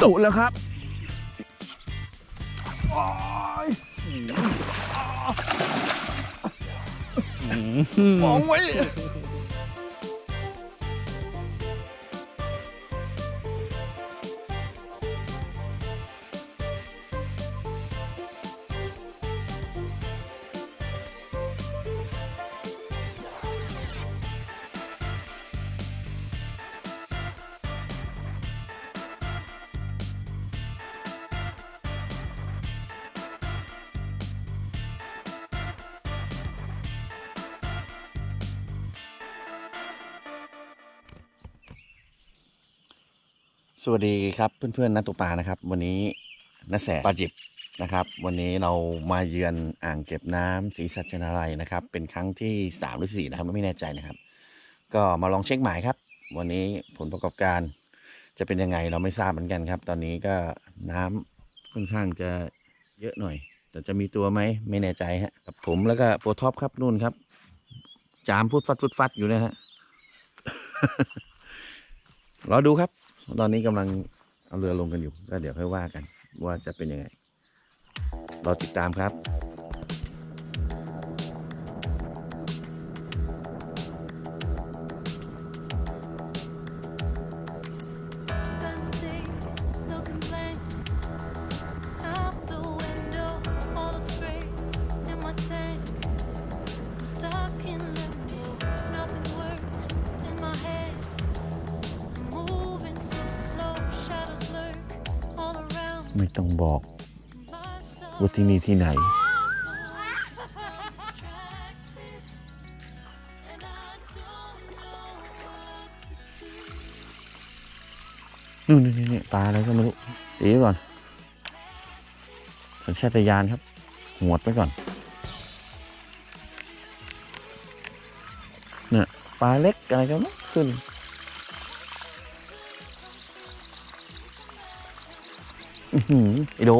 โดดแล้วครับโอ้ยมองไว้ สวัสดีครับเพื่อนๆนักตกปลานะครับ วันนี้นัแสปลาจิบนะครับ วันนี้เรามาเยือนอ่างเก็บน้ำศรีสัชนาลัยนะครับ เป็นครั้งที่สามหรือสี่นะครับไม่แน่ใจนะครับ ก็มาลองเช็คหมายครับ วันนี้ผลประกอบการจะเป็นยังไงเราไม่ทราบเหมือนกันครับ ตอนนี้ก็น้ำค่อนข้างจะเยอะหน่อย แต่จะมีตัวไหมไม่แน่ใจฮะกับผมแล้วก็โปรท็อปครับนู่นครับ จามพูดฟัดฟุดฟัดอยู่นะฮะรอดูครับ ตอนนี้กำลังเอาเรือลงกันอยู่ก็เดี๋ยวค่อยว่ากัน ว่าจะเป็นยังไงรอติดตามครับ ไม่ต้องบอกว่าที่นี่ที่ไหน นู่นนี่นี่ปลาอะไรก็ไม่รู้ตีก่อนสัญชาตญาณครับ หวดไปก่อนเนี่ยปลาเล็กอะไรก็ไม่ขึ้น อื้อหือไอโด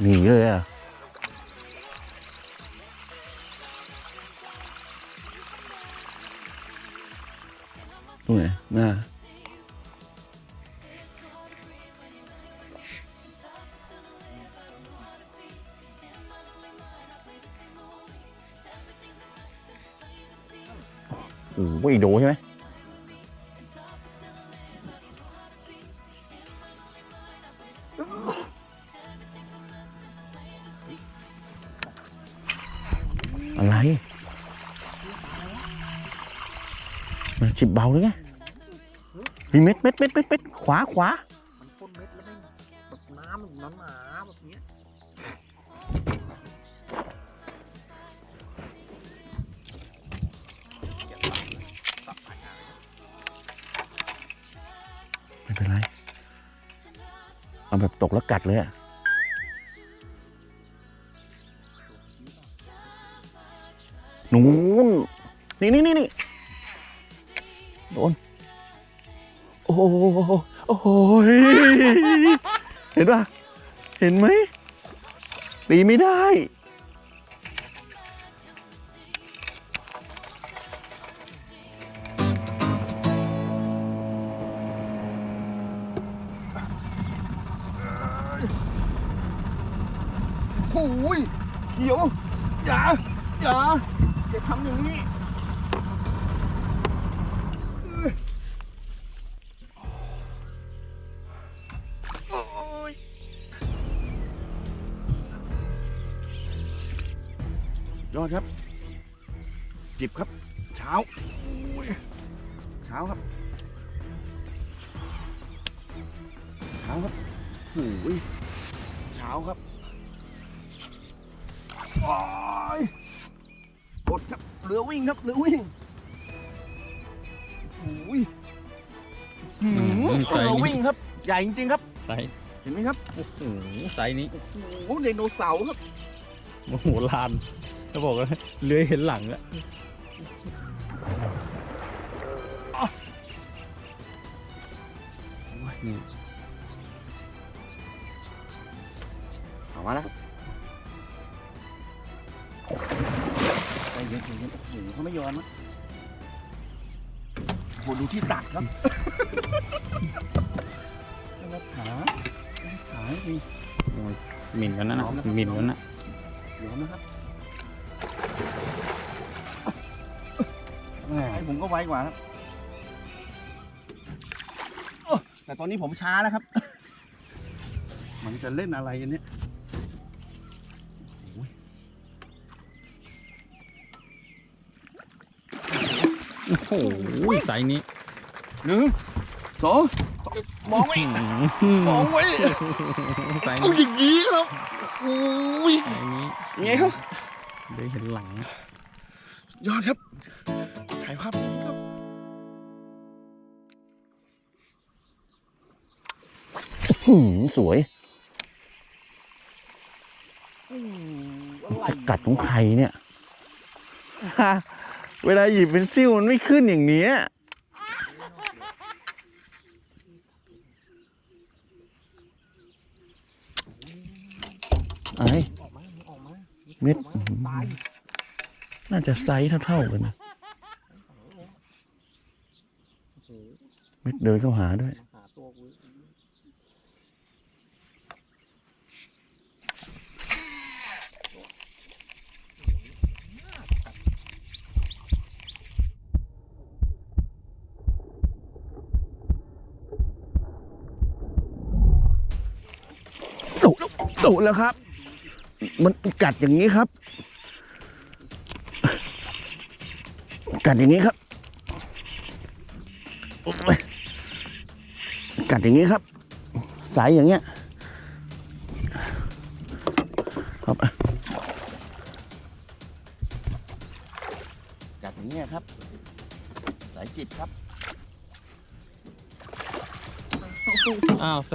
หนีเลยอะตรงไหนหน้าโอ้โหไอโดใช่ไหม อะไร มันจิบเบาเลยไงเฮ้ยเม็ดเม็ดเม็ดเม็ดเม็ดขวาขวามันพ่นเม็ดแล้วไม่แบบน้ำมันหนาแบบเนี้ยไม่เป็นไร เอาแบบตกแล้วกัดเลยอะ นู่นนี่นี่นี่นี่โดนโอ้โหโอ้โหเห็นป่ะเห็นไหมตีไม่ได้ โอ้ยเขียว อย่า อย่า อย่าทำอย่างนี้โอ้ยยอดครับ จิบครับ เช้าอุ้ยเช้าครับเช้าครับโอ้ยเช้าครับโอ้ย กดครับเรือวิ่งครับเรือวิ่งโอ้ยหืมใส่เรือวิ่งครับ ใหญ่จริงๆครับ ไซส์เห็นไหมครับโอ้โหไซส์นี้โอ้โหไดโนเสาร์ครับโอ้โหลานเขาบอกว่าเลื้อยเห็นหลังอะเอามาแล้วใจ เย็นๆโอ้โหเขาไม่ยอมนะหดูที่ตักครับแล้วขาขาดีโอ้ยหมิ่นกันนั่นนะหมิ่นกันนะเดี๋ยวนะครับแหมผมก็ไวกว่าครับโอ้แต่ตอนนี้ผมช้าแล้วครับ มันจะเล่นอะไรอันเนี้ย โอ้โหไซส์นี้หนึ่งสองมองไว้มองไว้ไซส์เอานี้อย่างนี้ครับโอ้ยไซส์นี้ไงครับได้เห็นหลัง ยอดครับถ่ายภาพนี้ครับหืมสวยจะกัดของใครเนี่ย เวลาหยิบเป็นซิ่วมันไม่ขึ้นอย่างเนี้ยไอ้เม็ดน่าจะไซส์เท่าๆกันนะเม็ดเดินเข้าหาด้วย โดดแล้วโดดแล้วครับ มันกัดอย่างนี้ครับ กัดอย่างนี้ครับ กัดอย่างนี้ครับ สายอย่างเงี้ยาวใส่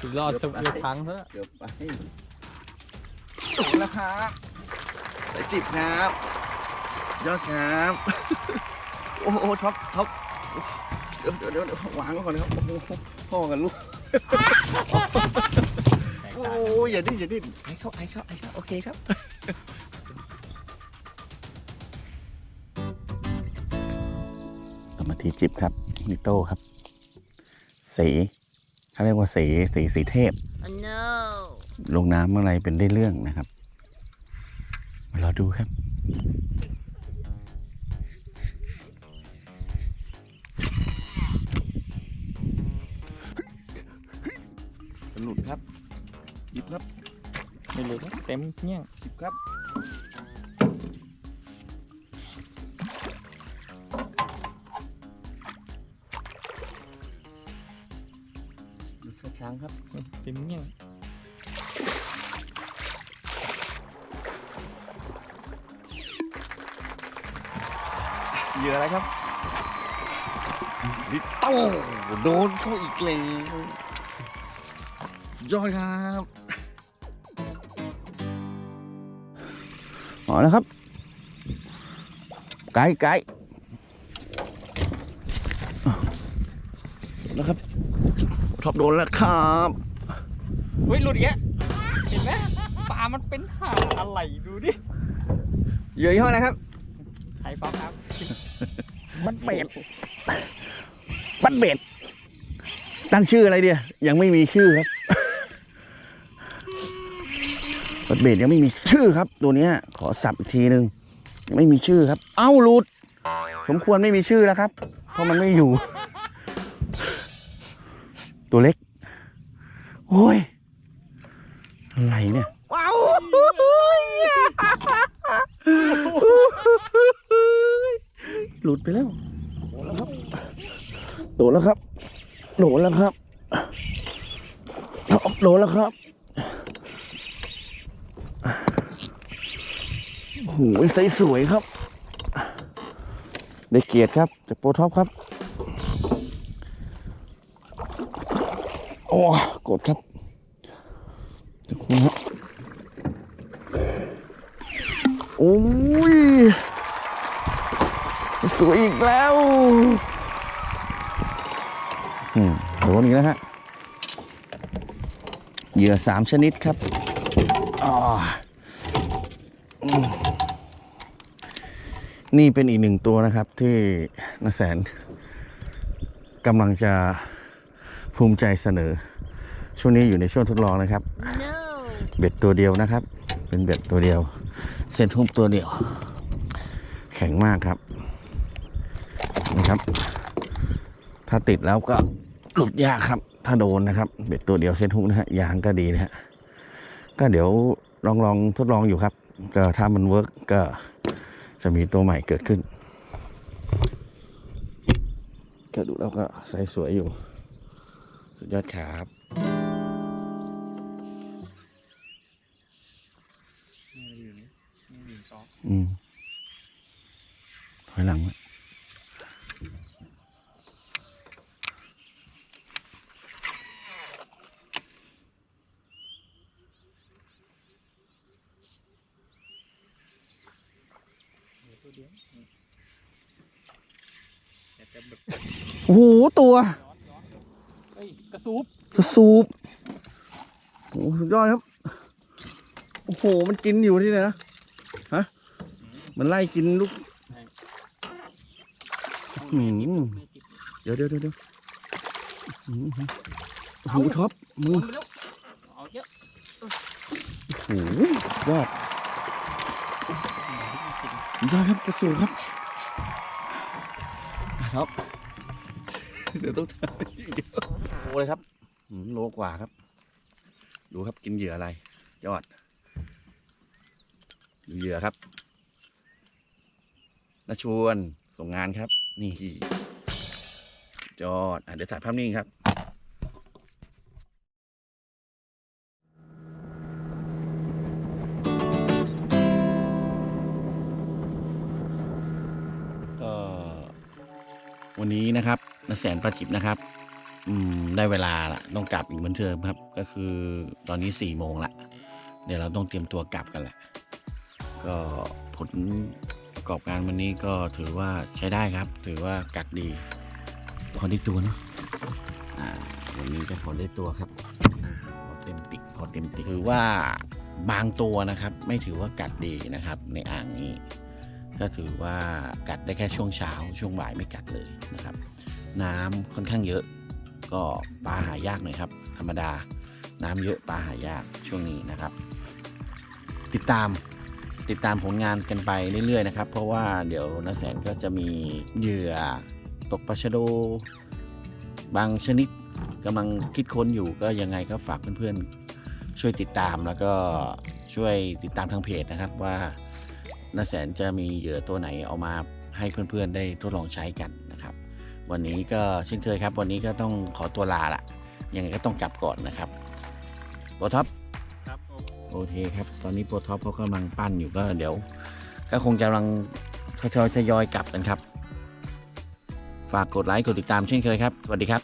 สุดยอดทุกครั้งเถอะเดี๋ยวไปโดดแล้วครับสายจิบครับ ยอดครับ โอ้โหท็อปท็อปเดี๋ยวเดี๋ยวเดี๋ยวเดี๋ยววางไว้ก่อนนะครับโอ้โหพ่อกับลูกโอ้ยอย่าดิ้นอย่าดิ้นไอ้เข้าไอ้เข้าไอ้เข้าโอเคครับต่อมาที่จิบครับนิโต้ครับสี เขาเรียกว่าสีสีสีเทพ Oh no. ลงน้ำอะไรเป็นได้เรื่องนะครับ มารอดูครับ หลุดครับ หยิบครับไม่รู้เต็มเงี้ยงหยิบครับ ช้างครับเต็มเงี้ยงเหยื่ออะไรครับลิตโต้โดนเข้าอีกแล้วยอดครับอ๋อแล้วครับไกด์ไกด์ นะครับท็อปโดนแล้วครับเฮ้ยหลุดอีกแล้วเห็นไหมปลามันเป็นหางอะไรดูดิเหยื่อยี่ห้ออะไรครับไทยฟ้าครับบัดเบ็ดบัดเบ็ดตั้งชื่ออะไรเดียยังไม่มีชื่อครับบัดเบ็ดยังไม่มีชื่อครับ ตัวเนี้ย ขอสับอีกทีหนึ่งยังไม่มีชื่อครับ เอ้าหลุด สมควรไม่มีชื่อแล้วครับ เพราะมันไม่อยู่ ตัวเล็ก โอ้ย อะไรเนี่ยว้าวหลุดไปแล้ว โดนแล้วครับ โดนแล้วครับ โดนแล้วครับโอ้โหใสสวยครับ ได้เกียรติครับจากโปรท็อปครับ โอ้ กดครับจากคุณครับโอ้ย สวยอีกแล้วอืมโดนอีกแล้วฮะเหยื่อสามชนิดครับอ่าอืมนี่เป็นอีกหนึ่งตัวนะครับที่นาแสนกำลังจะ ภูมิใจเสนอ ช่วงนี้อยู่ในช่วงทดลองนะครับเบ็ดตัวเดียวนะครับ เป็นเบ็ดตัวเดียว เส้นทุ่มตัวเดียว แข็งมากครับนะครับ ถ้าติดแล้วก็หลุดยากครับ ถ้าโดนนะครับ เบ็ดตัวเดียวเส้นทุ่มนะฮะยางก็ดีนะฮะก็เดี๋ยวลองลองทดลองอยู่ครับ ก็ถ้ามันเวิร์กก็จะมีตัวใหม่เกิดขึ้นก็ดูแล้วก็ใสสวยอยู่ สุดยอดครับอืมถอยหลังไว้โอ้โหตัว กระซูบกระสูบโอ้สุดยอดครับ โอ้โห มันกินอยู่ที่ไหนนะ ฮะ มันไล่กินลูกอืมเดี๋ยวเดี๋ยวเดี๋ยวหือโอ้โหท็อปมือเอาเยอะโอ้โหยอดยอดครับกระสูบครับท็อปเดี๋ยวต้องทำอีกเดียว เลยครับโลกว่าครับ ดูครับกินเหยื่ออะไรยอดดูเหยื่อครับนาชวนส่งงานครับ นี่ยอดอเดี๋ยวถ่ายภาพนิ่งครับก็วันนี้นะครับนแสนประจิบนะครับ อืมได้เวลาละต้องกลับอีกเหมือนเดิมครับ ก็คือตอนนี้สี่โมงละเดี๋ยวเราต้องเตรียมตัวกลับกันละก็ผลประกอบการวันนี้ก็ถือว่าใช้ได้ครับ ถือว่ากัดดีพอได้ตัวเนาะอ่าวันนี้ก็พอได้ตัวครับอ่าพอเต็มติกพอเต็มติกถือว่าบางตัวนะครับ ไม่ถือว่ากัดดีนะครับ ในอ่างนี้ ก็ถือว่ากัดได้แค่ช่วงเช้า ช่วงบ่ายไม่กัดเลยนะครับ น้ำค่อนข้างเยอะ ก็ปลาหายากหน่อยครับ ธรรมดาน้ำเยอะปลาหายากช่วงนี้นะครับ ติดตามติดตามผลงานกันไปเรื่อยๆนะครับ เพราะว่าเดี๋ยวนัแสนก็จะมีเหยื่อตกปลาชะโด บางชนิดกำลังคิดค้นอยู่ก็ยังไงก็ฝากเพื่อนๆช่วยติดตามแล้วก็ช่วยติดตามทางเพจนะครับว่าน้าแสนจะมีเหยื่อตัวไหนเอามาให้เพื่อนๆได้ทดลองใช้กัน วันนี้ก็เช่นเคยครับ วันนี้ก็ต้องขอตัวลาละยังไงก็ต้องกลับก่อนนะครับโปรท็อปครับผมโอเคครับ ตอนนี้โปรท็อปเขากำลังปั้นอยู่ก็เดี๋ยว ก็คงจะกำลังทยอยๆทยอยกลับกันครับ ฝากกดไลค์กดติดตามเช่นเคยครับสวัสดีครับ